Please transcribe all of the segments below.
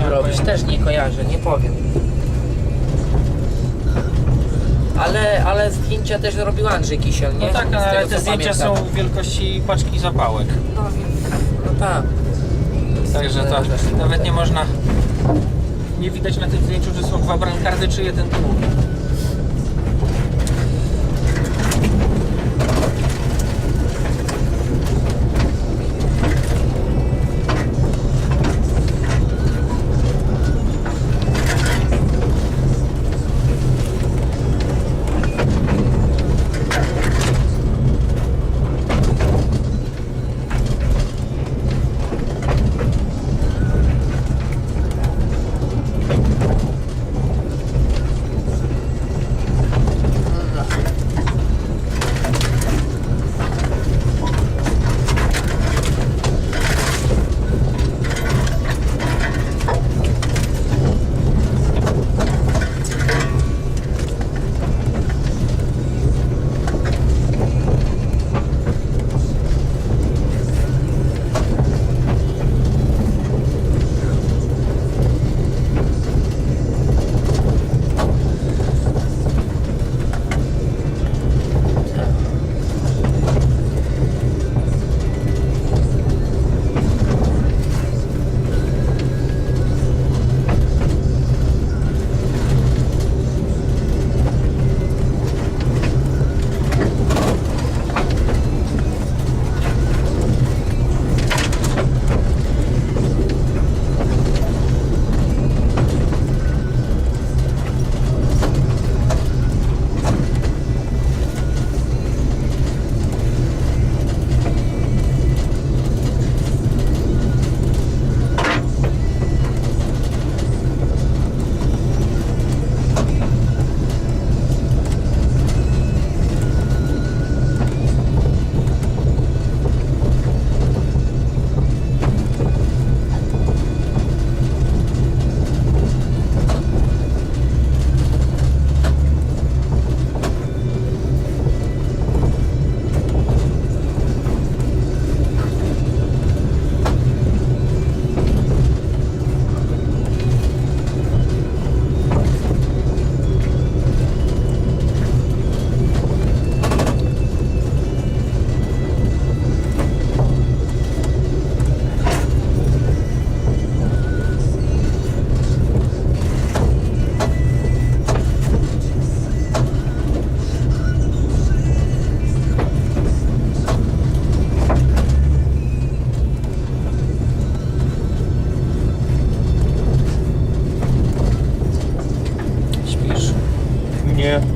robić? powiem. Też nie kojarzę, nie powiem. Ale, ale zdjęcia też robił Andrzej Kisiel, nie? No tak, Z ale tego, te co zdjęcia pamiętam. są wielkości paczki zapałek. No, no tak. Także to nawet nie można. Nie widać na tym zdjęciu, że są dwa brankardy czy jeden długi. Nie.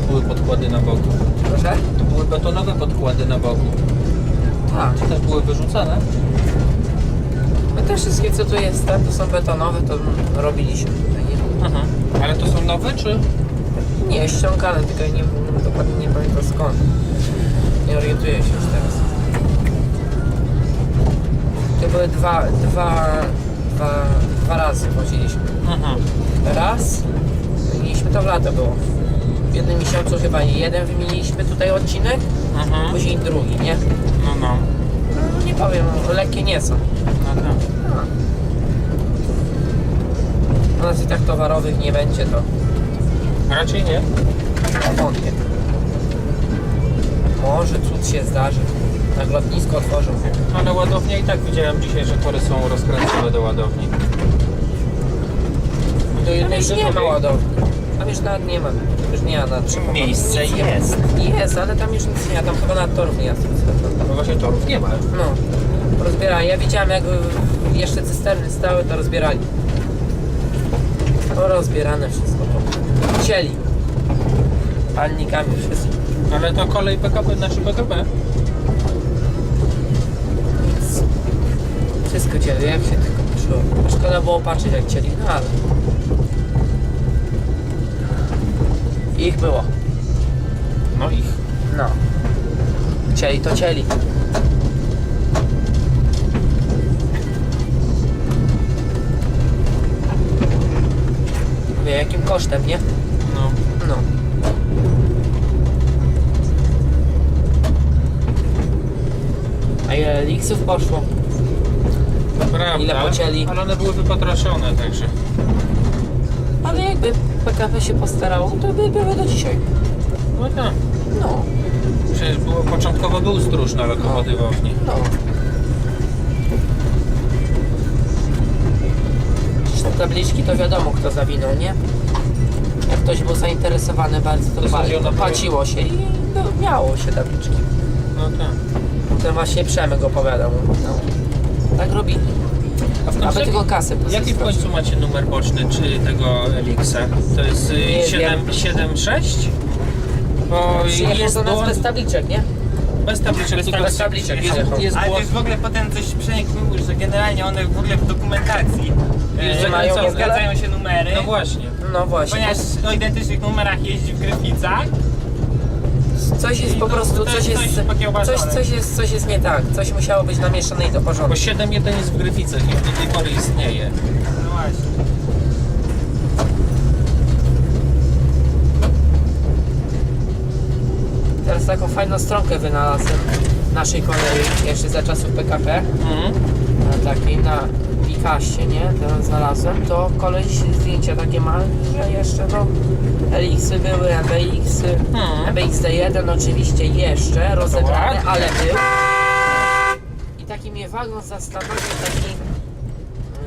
Betonowe były podkłady na boku. Proszę? To były betonowe podkłady na boku. Tak. Czy też były wyrzucane? No te wszystkie co tu jest, tak, to są betonowe, to robiliśmy tutaj, nie? Mhm. Ale to są nowe, czy? Nie, ściągane, tylko ja nie, dokładnie nie pamiętam skąd. Nie orientuję się już teraz. To były dwa, dwa, dwa, dwa razy chodziliśmy. Mhm. Raz, mieliśmy to w lato było. W jednym miesiącu chyba jeden wymieniliśmy tutaj odcinek, Mhm. później drugi, nie? No, no. No, nie powiem, lekkie nie są. No, tak. U nas i tak towarowych nie będzie, to Raczej nie. wątpię. Może cud się zdarzy. Jak lotnisko otworzą. Ale ładownie i tak widziałem dzisiaj, że tory są rozkręcone do ładowni. Do No jednej, już do nie ma ładowni. Tam już nawet nie ma, już nie ma na czym. Miejsce jest. Jest, ale tam już nic nie ma, tam chyba na torów nie. No właśnie torów nie ma. No, rozbierali. Ja widziałem jak jeszcze cysterny stały, to rozbierali. To rozbierane wszystko. Cieli. Palnikami wszystko. Ale to kolej PKP, znaczy PKP. Wszystko cieli, jak się tylko poszło. Szkoda było patrzeć jak cieli, no ale... Ich było. No ich. No. Cieli to cieli. Wie jakim kosztem, nie? No. No. A ile liksów poszło? Prawda. Ile pocięli? Ale one były wypatroszone, także. Ale jakby PKP się postarało, to by były do dzisiaj. No tak. No, Przecież było, początkowo był stróż na lokomotywowni. no. Przecież te tabliczki to wiadomo kto zawinął, nie? Jak ktoś był zainteresowany bardzo, to Wysadziono pali, było. płaciło się i no, miało się tabliczki. No tak. Ten właśnie Przemek opowiadał. No. Tak robili. A w Aby końcu, tylko kasę jaki w końcu macie numer boczny, czy tego Elixa? To jest y, Nie 7, wiem. 7 6? Bo Przyjechał jest do nas błąd, bez tabliczek, nie? bez tabliczek, tylko bez tabliczek jest, jest Ale to błąd. jest w ogóle potem coś Przemek mówił, że generalnie one w ogóle w dokumentacji Jest e, zakręcone. nie zgadzają się numery, No właśnie. No właśnie. ponieważ o identycznych numerach jeździ w Gryficach. Coś jest po prostu, coś jest coś coś, jest, coś jest nie tak. Coś musiało być namieszane i to Bo porządku. 7.1 jest w Gryficach i do tej pory istnieje. No właśnie. Teraz taką fajną stronkę wynalazłem naszej kolei, jeszcze za czasów PKP, Mhm. na takiej, na Pikasie, nie? Teraz znalazłem, to koleś zdjęcia takie ma, że jeszcze no LX-y były, MBX-y, Mhm. MBX-D1 oczywiście jeszcze rozebrane, ale był. I taki mnie wagon zastanowił, taki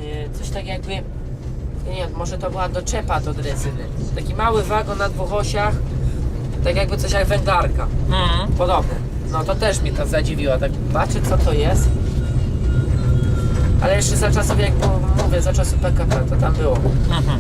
yy, coś tak jakby, ja nie wiem, może to była doczepa do drezyny. Taki mały wagon na dwóch osiach, tak jakby coś jak wędlarka Mhm. podobne. No to też mnie to zadziwiło, tak patrzę co to jest. Ale jeszcze za czasów, jak mówię, za czasów PKP to tam było. Mhm.